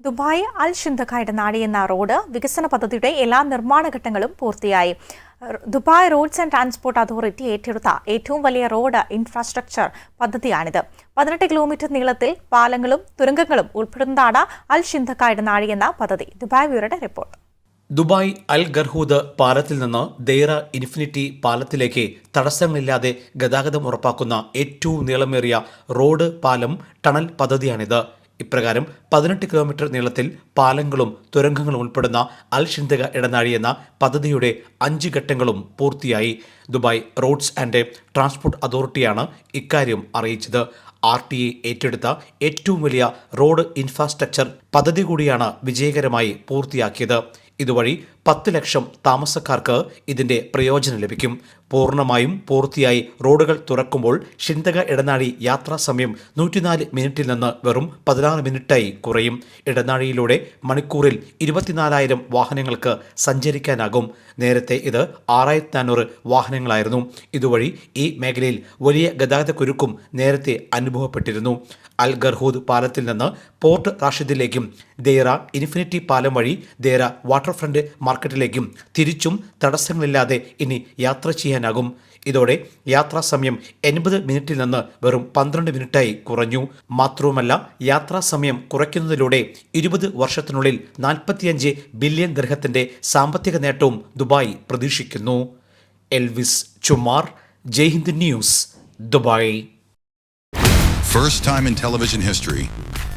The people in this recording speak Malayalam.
ദുബായ് അൽ ഷിന്തഖയുടെ നാടി എന്ന റോഡ് വികസന പദ്ധതിയുടെ എല്ലാ നിർമ്മാണ ഘട്ടങ്ങളും പൂർത്തിയായി. Dubai roads and transport authority ഏറ്റെടുത്ത ഏറ്റവും വലിയ റോഡ് ഇൻഫ്രാസ്ട്രക്ചർ പദ്ധതിയാണിത്. പതിനെട്ട് കിലോമീറ്റർ നീളത്തിൽ പാലങ്ങളും തുരങ്കങ്ങളും ഉൾപ്പെടുന്നതാണ് അൽ ഷിന്തഖയുടെ നാടി എന്ന പദ്ധതി. ദുബായ് ബ്യൂറോയുടെ റിപ്പോർട്ട്. ദുബായ് അൽ ഗർഹൂദ് പാലത്തിൽ നിന്ന് ദേറ ഇൻഫിനിറ്റി പാലത്തിലേക്ക് തടസ്സങ്ങളില്ലാതെ ഗതാഗതം ഉറപ്പാക്കുന്ന ഏറ്റവും നീളമേറിയ റോഡ് പാലം ടണൽ പദ്ധതിയാണിത്. ഇപ്രകാരം പതിനെട്ട് കിലോമീറ്റർ നീളത്തിൽ പാലങ്ങളും തുരങ്കങ്ങളും ഉൾപ്പെടുന്ന അൽ ഷിന്തക ഇടനാഴി എന്ന പദ്ധതിയുടെ അഞ്ച് ഘട്ടങ്ങളും പൂർത്തിയായി. ദുബായ് റോഡ്സ് ആൻഡ് ട്രാൻസ്പോർട്ട് അതോറിറ്റിയാണ് ഇക്കാര്യം അറിയിച്ചത്. ആർ ടി എ ഏറ്റെടുത്ത ഏറ്റവും വലിയ റോഡ് ഇൻഫ്രാസ്ട്രക്ചർ പദ്ധതി കൂടിയാണ് വിജയകരമായി പൂർത്തിയാക്കിയത്. ഇതുവഴി പത്ത് ലക്ഷം താമസക്കാർക്ക് ഇതിന്റെ പ്രയോജനം ലഭിക്കും. പൂർണമായും പൂർത്തിയായി റോഡുകൾ തുറക്കുമ്പോൾ ഷിന്തക ഇടനാഴി യാത്രാ സമയം നൂറ്റിനാല് മിനിറ്റിൽ നിന്ന് വെറും പതിനാറ് മിനിറ്റായി കുറയും. ഇടനാഴിയിലൂടെ മണിക്കൂറിൽ ഇരുപത്തിനാലായിരം വാഹനങ്ങൾക്ക് സഞ്ചരിക്കാനാകും. നേരത്തെ ഇത് ആറായിരത്തി നാനൂറ് വാഹനങ്ങളായിരുന്നു. ഇതുവഴി ഈ മേഖലയിൽ വലിയ ഗതാഗത കുരുക്കും നേരത്തെ അനുഭവപ്പെട്ടിരുന്നു. അൽ ഗർഹൂദ് പാലത്തിൽ നിന്ന് പോർട്ട് റാഷിദിലേക്കും ദേറ ഇൻഫിനിറ്റി പാലം വഴി ദേറ വാട്ടർ ഫ്രണ്ട് മാർക്കറ്റിലേക്കും തിരിച്ചും തടസ്സങ്ങളില്ലാതെ ഇനി യാത്ര ചെയ്യാനാകും. ഇതോടെ യാത്രാ സമയം എൺപത് മിനിറ്റിൽ നിന്ന് വെറും പന്ത്രണ്ട് മിനിറ്റായി കുറഞ്ഞു. മാത്രവുമല്ല യാത്രാ സമയം കുറയ്ക്കുന്നതിലൂടെ ഇരുപത് വർഷത്തിനുള്ളിൽ നാൽപ്പത്തിയഞ്ച് ബില്യൺ ഗൃഹത്തിന്റെ സാമ്പത്തിക നേട്ടവും ദുബായ് പ്രതീക്ഷിക്കുന്നു. Elvis Chumar Jaihind news Dubai. First time in television history,